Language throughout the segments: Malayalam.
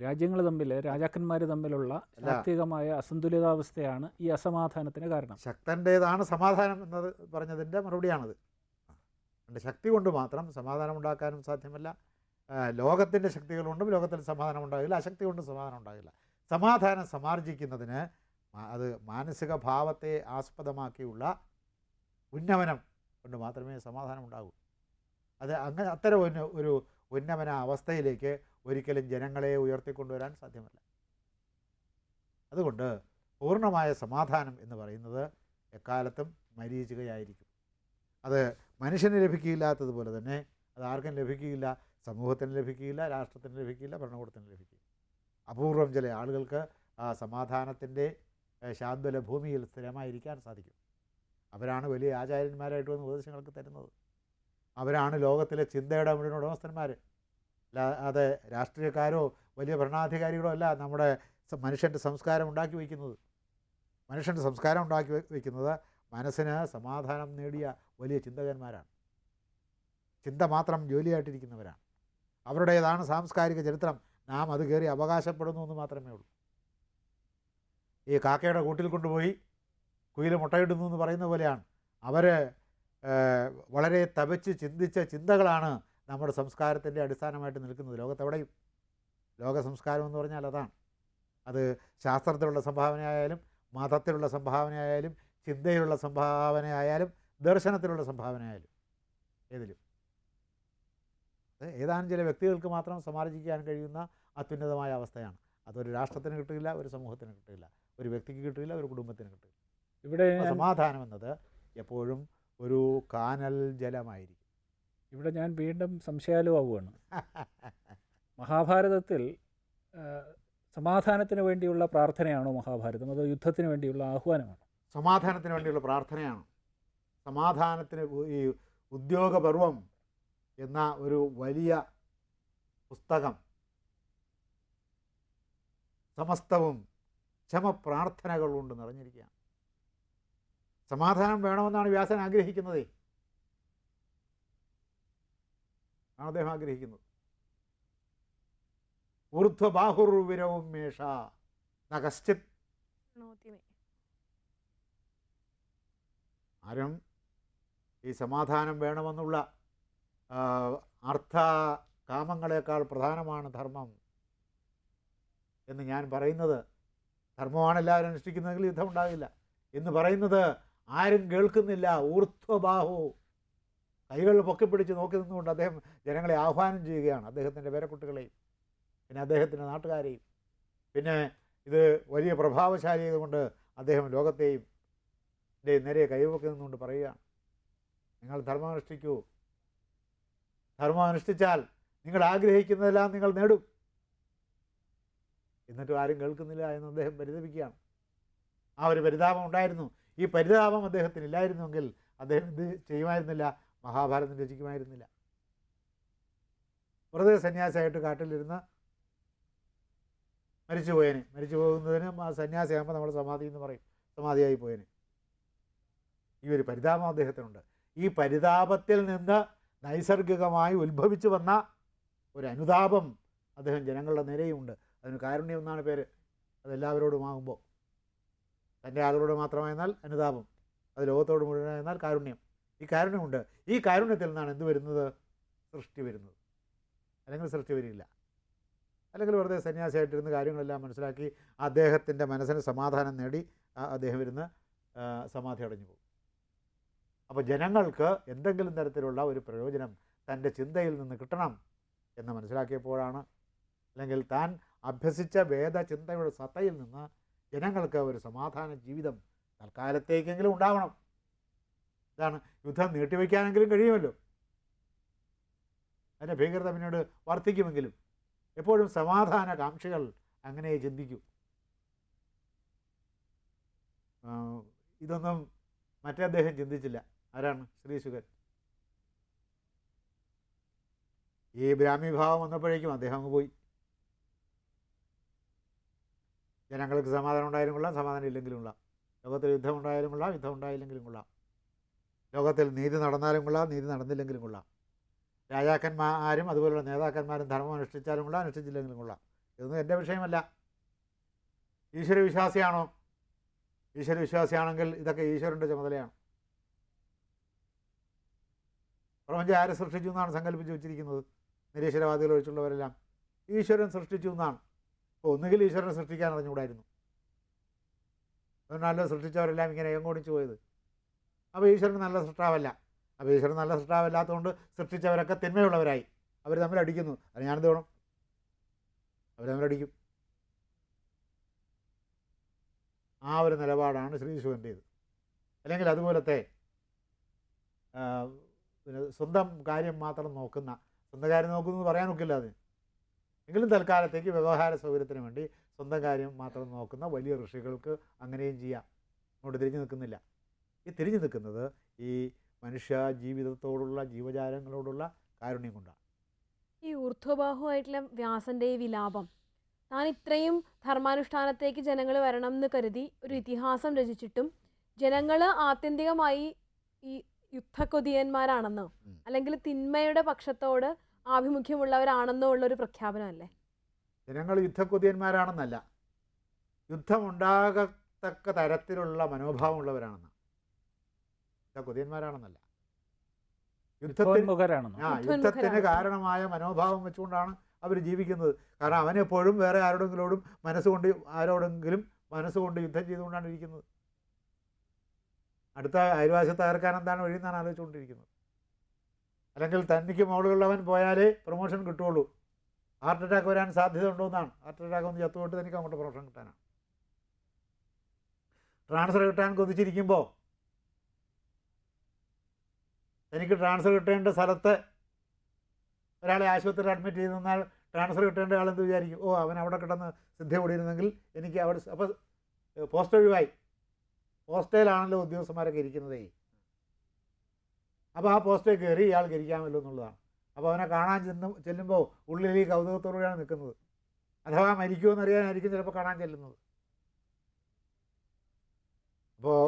രാജ്യങ്ങൾ തമ്മിൽ രാജാക്കന്മാർ തമ്മിലുള്ള ശാക്തികമായ അസന്തുലിതാവസ്ഥയാണ് ഈ അസമാധാനത്തിന് കാരണം. ശക്തന്റേതാണ് സമാധാനം എന്നത് പറഞ്ഞതിന്റെ മറുപടിയാണത്. അതിന്റെ ശക്തി കൊണ്ട് മാത്രം സമാധാനം ഉണ്ടാക്കാനും സാധ്യമല്ല ലോകത്തിന്റെ ശക്തികൾ കൊണ്ടും ലോകത്തിൽ സമാധാനം ഉണ്ടാകില്ല അശക്തി കൊണ്ടും സമാധാനം ഉണ്ടാകില്ല സമാധാനം സമാർജിക്കുന്നതിന് അത് മാനസിക ഭാവത്തെ ആസ്പദമാക്കിയുള്ള ഉന്നമനം കൊണ്ട് മാത്രമേ സമാധാനം ഉണ്ടാകൂ അത് അങ്ങനെ അത്തരം ഒരു ഉന്നമന അവസ്ഥയിലേക്ക് ഒരിക്കലും ജനങ്ങളെ ഉയർത്തിക്കൊണ്ടുവരാൻ സാധ്യമല്ല. അതുകൊണ്ട് പൂർണമായ സമാധാനം എന്ന് പറയുന്നത് എക്കാലത്തും മരീചികയായിരിക്കും. അത് മനുഷ്യന് ലഭിക്കില്ലാത്തതുപോലെ തന്നെ അത് ആർക്കും ലഭിക്കില്ല സമൂഹത്തിന് ലഭിക്കില്ല രാഷ്ട്രത്തിന് ലഭിക്കില്ല ഭരണകൂടത്തിന് ലഭിക്കില്ല അപൂർവം ചില ആളുകൾക്ക് ആ സമാധാനത്തിന്റെ ശാന്തല ഭൂമിയിൽ സ്ഥിരമായിരിക്കാൻ സാധിക്കും. അവരാണ് വലിയ ആചാര്യന്മാരായിട്ട് വന്ന് ഉപദേശങ്ങൾക്ക് തരുന്നത്. അവരാണ് ലോകത്തിലെ ചിന്തയുടെ മുഴുവൻ ഉടമസ്ഥന്മാർ അല്ലാതെ രാഷ്ട്രീയക്കാരോ വലിയ ഭരണാധികാരികളോ അല്ല നമ്മുടെ മനുഷ്യന്റെ സംസ്കാരം ഉണ്ടാക്കി വയ്ക്കുന്നത്. മനുഷ്യന്റെ സംസ്കാരം ഉണ്ടാക്കി വയ്ക്കുന്നത് മനസ്സിന് സമാധാനം നേടിയ വലിയ ചിന്തകന്മാരാണ്. ചിന്ത മാത്രം ജോലിയായിട്ടിരിക്കുന്നവരാണ്. അവരുടേതാണ് സാംസ്കാരിക ചരിത്രം. നാം അത് കയറി അവകാശപ്പെടുന്നു എന്ന് മാത്രമേ ഉള്ളൂ. ഈ കാക്കയുടെ കൂട്ടിൽ കൊണ്ടുപോയി കുയിൽ മുട്ടയിടുന്നു എന്ന് പറയുന്ന പോലെയാണ്. അവർ വളരെ തപച്ച് ചിന്തിച്ച ചിന്തകളാണ് നമ്മുടെ സംസ്കാരത്തിന്റെ അടിസ്ഥാനമായിട്ട് നിൽക്കുന്നത് ലോകത്തെവിടെയും. ലോക സംസ്കാരം എന്ന് പറഞ്ഞാൽ അതാണ്. അത് ശാസ്ത്രത്തിലുള്ള സംഭാവനയായാലും മതത്തിലുള്ള സംഭാവനയായാലും ചിന്തയിലുള്ള സംഭാവനയായാലും ദർശനത്തിലുള്ള സംഭാവനയായാലും ഏതിലും. അത് ഏതാനും ചില വ്യക്തികൾക്ക് മാത്രം സമാർജിക്കാൻ കഴിയുന്ന അത്യുന്നതമായ അവസ്ഥയാണ്. അതൊരു രാഷ്ട്രത്തിന് കിട്ടില്ല ഒരു സമൂഹത്തിന് കിട്ടില്ല. ഒരു വ്യക്തിക്ക് കിട്ടില്ല ഒരു കുടുംബത്തിന് കിട്ടില്ല. ഇവിടെ സമാധാനം എന്നത് എപ്പോഴും ഒരു കാനൽ ജലമായിരിക്കും. ഇവിടെ ഞാൻ വീണ്ടും സംശയാലുവാണ് മഹാഭാരതത്തിൽ സമാധാനത്തിന് വേണ്ടിയുള്ള പ്രാർത്ഥനയാണോ മഹാഭാരതം? അതോ യുദ്ധത്തിന് വേണ്ടിയുള്ള ആഹ്വാനമാണോ? സമാധാനത്തിന് വേണ്ടിയുള്ള പ്രാർത്ഥനയാണ്. സമാധാനത്തിന് ഈ ഉദ്യോഗപർവം എന്ന ഒരു വലിയ പുസ്തകം സമസ്തവും ക്ഷമപ്രാർത്ഥനകൾ കൊണ്ട് നിറഞ്ഞിരിക്കുകയാണ്. സമാധാനം വേണമെന്നാണ് വ്യാസൻ ആഗ്രഹിക്കുന്നത്. ആണ് അദ്ദേഹം ആഗ്രഹിക്കുന്നത്. ഊർധ്വബാഹുർവിരവും മേഷ ആരും ഈ സമാധാനം വേണമെന്നുള്ള അർത്ഥ കാമങ്ങളെക്കാൾ പ്രധാനമാണ് ധർമ്മം എന്ന് ഞാൻ പറയുന്നത്. ധർമ്മമാണ് എല്ലാവരും അനുഷ്ഠിക്കുന്നതെങ്കിൽ യുദ്ധം ഉണ്ടാകില്ല. എന്ന് പറയുന്നത് ആരും കേൾക്കുന്നില്ല. ഊർധ്വബാഹു കൈകൾ പൊക്കിപ്പിടിച്ച് നോക്കി നിന്നുകൊണ്ട് അദ്ദേഹം ജനങ്ങളെ ആഹ്വാനം ചെയ്യുകയാണ്. അദ്ദേഹത്തിന്റെ പേരക്കുട്ടികളെയും പിന്നെ അദ്ദേഹത്തിന്റെ നാട്ടുകാരെയും. പിന്നെ ഇത് വലിയ പ്രഭാവശാലിയതുകൊണ്ട് അദ്ദേഹം ലോകത്തെയും നേരെ കൈവക്കി നിന്നുകൊണ്ട് പറയുകയാണ്. നിങ്ങൾ ധർമ്മം ധർമ്മം അനുഷ്ഠിച്ചാൽ നിങ്ങൾ ആഗ്രഹിക്കുന്നതെല്ലാം നിങ്ങൾ നേടും. എന്നിട്ടും ആരും കേൾക്കുന്നില്ല എന്ന് അദ്ദേഹം പരിതപിക്കുകയാണ്. ആ ഒരു പരിതാപം ഉണ്ടായിരുന്നു. ഈ പരിതാപം അദ്ദേഹത്തിന് ഇല്ലായിരുന്നുവെങ്കിൽ അദ്ദേഹം ഇത് ചെയ്യുമായിരുന്നില്ല? മഹാഭാരതം രചിക്കുമായിരുന്നില്ല. വെറുതെ സന്യാസിയായിട്ട് കാട്ടിലിരുന്ന് മരിച്ചു പോയേനെ. മരിച്ചു പോകുന്നതിന് ആ സന്യാസിയാകുമ്പോൾ നമ്മൾ സമാധി എന്ന് പറയും. സമാധിയായി പോയേനെ. ഈ ഒരു പരിതാപം അദ്ദേഹത്തിനുണ്ട്. ഈ പരിതാപത്തിൽ നിന്ന് നൈസർഗികമായി ഉത്ഭവിച്ചു വന്ന ഒരു അനുതാപം അദ്ദേഹം ജനങ്ങളുടെ നിരയുമുണ്ട്. അതിന് കാരുണ്യം എന്നാണ് പേര്. അതെല്ലാവരോടുമാകുമ്പോൾ തന്റെ ആളുകളോട് മാത്രമായിരുന്നാൽ അനുതാപം. അത് ലോകത്തോട് മുഴുവനായിരുന്നാൽ കാരുണ്യം. ഈ കാരുണ്യമുണ്ട്. ഈ കാരുണ്യത്തിൽ നിന്നാണ് എന്ത് വരുന്നത്? സൃഷ്ടി വരുന്നത്. അല്ലെങ്കിൽ സൃഷ്ടി വരില്ല. അല്ലെങ്കിൽ വെറുതെ സന്യാസിയായിട്ടിരുന്ന് കാര്യങ്ങളെല്ലാം മനസ്സിലാക്കി അദ്ദേഹത്തിന്റെ മനസ്സിന് സമാധാനം നേടി അദ്ദേഹം ഇരുന്ന് സമാധി അടഞ്ഞു പോകും. അപ്പോൾ ജനങ്ങൾക്ക് എന്തെങ്കിലും തരത്തിലുള്ള ഒരു പ്രയോജനം തന്റെ ചിന്തയിൽ നിന്ന് കിട്ടണം എന്ന് മനസ്സിലാക്കിയപ്പോഴാണ് അല്ലെങ്കിൽ താൻ അഭ്യസിച്ച വേദചിന്തയുടെ സത്തയിൽ നിന്ന് ജനങ്ങൾക്ക് ഒരു സമാധാന ജീവിതം തൽക്കാലത്തേക്കെങ്കിലും ഉണ്ടാവണം. ഇതാണ് യുദ്ധം നീട്ടിവെക്കാനെങ്കിലും കഴിയുമല്ലോ. അതിന്റെ ഭീകരത പിന്നീട് വർദ്ധിക്കുമെങ്കിലും എപ്പോഴും സമാധാന കാംക്ഷികൾ അങ്ങനെ ചിന്തിക്കും. ഇതൊന്നും മറ്റേ അദ്ദേഹം ചിന്തിച്ചില്ല. ആരാണ്? ശ്രീശുഖൻ ഈ ബ്രാഹ്മിഭാവം വന്നപ്പോഴേക്കും അദ്ദേഹം അങ്ങ് പോയി. ജനങ്ങൾക്ക് സമാധാനം ഉണ്ടായാലും കൊള്ളാം സമാധാനം ഇല്ലെങ്കിലും കൊള്ളാം. ലോകത്തിൽ യുദ്ധം ഉണ്ടായാലും കൊള്ളാം യുദ്ധം ഉണ്ടായില്ലെങ്കിലും കൊള്ളാം. ലോകത്തിൽ നീതി നടന്നാലും കൊള്ളാം നീതി നടന്നില്ലെങ്കിലും കൊള്ളാം. രാജാക്കന്മാരും അതുപോലുള്ള നേതാക്കന്മാരും ധർമ്മം അനുഷ്ഠിച്ചാലും കൊള്ളാം അനുഷ്ഠിച്ചില്ലെങ്കിലും കൊള്ളാം. ഇതൊന്നും എന്റെ വിഷയമല്ല. ഈശ്വരവിശ്വാസിയാണോ ഈശ്വരവിശ്വാസിയാണെങ്കിൽ ഇതൊക്കെ ഈശ്വരന്റെ ചുമതലയാണ്. പ്രപഞ്ചം ആരെ സൃഷ്ടിച്ചു എന്നാണ് സങ്കല്പിച്ച് വെച്ചിരിക്കുന്നത്? നിരീശ്വരവാദികൾ ഒഴിച്ചുള്ളവരെല്ലാം. ഈശ്വരൻ സൃഷ്ടിച്ചു എന്നാണ്. അപ്പോൾ ഒന്നുകിൽ ഈശ്വരനെ സൃഷ്ടിക്കാൻ അറിഞ്ഞുകൂടായിരുന്നു. അതുകൊണ്ടാണല്ലോ സൃഷ്ടിച്ചവരെല്ലാം ഇങ്ങനെ എങ്ങോടിച്ചു പോയത്. അപ്പോൾ ഈശ്വരൻ നല്ല സൃഷ്ടാവല്ല അപ്പോൾ ഈശ്വരൻ നല്ല സൃഷ്ടാവല്ലാത്തതുകൊണ്ട് സൃഷ്ടിച്ചവരൊക്കെ തിന്മയുള്ളവരായി. അവർ തമ്മിൽ അടിക്കുന്നു. അത് ഞാനെന്ത് വേണം? അവർ തമ്മിൽ അടിക്കും. ആ ഒരു നിലപാടാണ് ശ്രീ ശിവന്റേത് അല്ലെങ്കിൽ അതുപോലത്തെ പിന്നെ സ്വന്തം കാര്യം മാത്രം നോക്കുന്ന സ്വന്തം കാര്യം നോക്കുന്നു പറയാൻ ഒക്കില്ല അത് എങ്കിലും തൽക്കാലത്തേക്ക് വ്യവഹാര സൗകര്യത്തിന് വേണ്ടി സ്വന്തം കാര്യം മാത്രം നോക്കുന്ന വലിയ ഋഷികൾക്ക് അങ്ങനെയും ചെയ്യാം. അങ്ങോട്ട് തിരിഞ്ഞു നിൽക്കുന്നില്ല. ഈ തിരിഞ്ഞു നിൽക്കുന്നത് ഈ മനുഷ്യ ജീവിതത്തോടുള്ള ജീവജാലങ്ങളോടുള്ള കാരുണ്യം കൊണ്ടാണ്. ഈ ഊർധ്വബാഹുവായിട്ടുള്ള വ്യാസന്റെ ഈ വിലാപം താൻ ഇത്രയും ധർമാനുഷ്ഠാനത്തേക്ക് ജനങ്ങൾ വരണം എന്ന് കരുതി ഒരു ഇതിഹാസം രചിച്ചിട്ടും ജനങ്ങൾ ആത്യന്തികമായി ഈ യുദ്ധക്കൊതിയന്മാരാണെന്നോ അല്ലെങ്കിൽ തിന്മയുടെ പക്ഷത്തോട് ആഭിമുഖ്യമുള്ളവരാണെന്നോ ഉള്ള ഒരു പ്രഖ്യാപനമല്ലേ? ജനങ്ങൾ യുദ്ധക്കൊതിയന്മാരാണെന്നല്ല. യുദ്ധമുണ്ടാകത്തക്ക തരത്തിലുള്ള മനോഭാവമുള്ളവരാണെന്ന് യുദ്ധക്കൊതിയന്മാരാണെന്നല്ല യുദ്ധത്തിന് ആ യുദ്ധത്തിന് കാരണമായ മനോഭാവം വെച്ചുകൊണ്ടാണ് അവർ ജീവിക്കുന്നത്. കാരണം അവനെപ്പോഴും വേറെ ആരോടെങ്കിലോടും മനസ്സുകൊണ്ട് ആരോടെങ്കിലും മനസ്സുകൊണ്ട് യുദ്ധം ചെയ്തുകൊണ്ടാണ് ഇരിക്കുന്നത്. അടുത്ത അയൽവാസത്തെ തകർക്കാൻ എന്താണ് വഴി വഴിയെന്നാണ് ആലോചിച്ചുകൊണ്ടിരിക്കുന്നത്. അല്ലെങ്കിൽ തനിക്ക് മുകളിലുള്ളവൻ പോയാലേ പ്രൊമോഷൻ കിട്ടുള്ളൂ ഹാർട്ട് അറ്റാക്ക് വരാൻ സാധ്യത ഉണ്ടോ എന്നാണ്. ഹാർട്ട് അറ്റാക്ക് ഒന്ന് ചത്തുപോയിട്ട് തനിക്ക് അങ്ങോട്ട് പ്രൊമോഷൻ കിട്ടാനാണ്. ട്രാൻസ്ഫർ കിട്ടാൻ കൊതിച്ചിരിക്കുമ്പോൾ തനിക്ക് ട്രാൻസ്ഫർ കിട്ടേണ്ട സ്ഥലത്ത് ഒരാളെ ആശുപത്രിയിൽ അഡ്മിറ്റ് ചെയ്ത് നിന്നാൽ ട്രാൻസ്ഫർ കിട്ടേണ്ട ആളെന്ത് വിചാരിക്കും? ഓ അവൻ അവിടെ കിടന്ന് സിദ്ധ ഓടിയിരുന്നെങ്കിൽ എനിക്ക് അവിടെ അപ്പോൾ പോസ്റ്റ് ഒഴിവായി. പോസ്റ്റേലാണല്ലോ ഉദ്യോഗസ്ഥന്മാരൊക്കെ ഇരിക്കുന്നതേ. അപ്പോൾ ആ പോസ്റ്റേ കയറി ഇയാൾക്ക് ഇരിക്കാമല്ലോ എന്നുള്ളതാണ്. അപ്പോൾ അവനെ കാണാൻ ചെന്ന് ചെല്ലുമ്പോൾ ഉള്ളിൽ ഈ കൗതുകത്തോടുകയാണ് നിൽക്കുന്നത്. അഥവാ മരിക്കുമോ എന്നറിയാനായിരിക്കും ചിലപ്പോൾ കാണാൻ ചെല്ലുന്നത്. അപ്പോൾ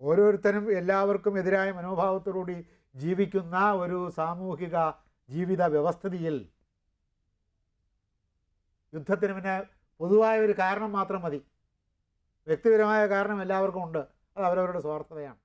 ഓരോരുത്തരും എല്ലാവർക്കും എതിരായ മനോഭാവത്തോടുകൂടി ജീവിക്കുന്ന ഒരു സാമൂഹിക ജീവിത വ്യവസ്ഥിതിയിൽ യുദ്ധത്തിന് പിന്നെ പൊതുവായ ഒരു കാരണം മാത്രം മതി. വ്യക്തിപരമായ കാരണം എല്ലാവർക്കും ഉണ്ട്. അത് അവരവരുടെ സ്വാർത്ഥതയാണ്.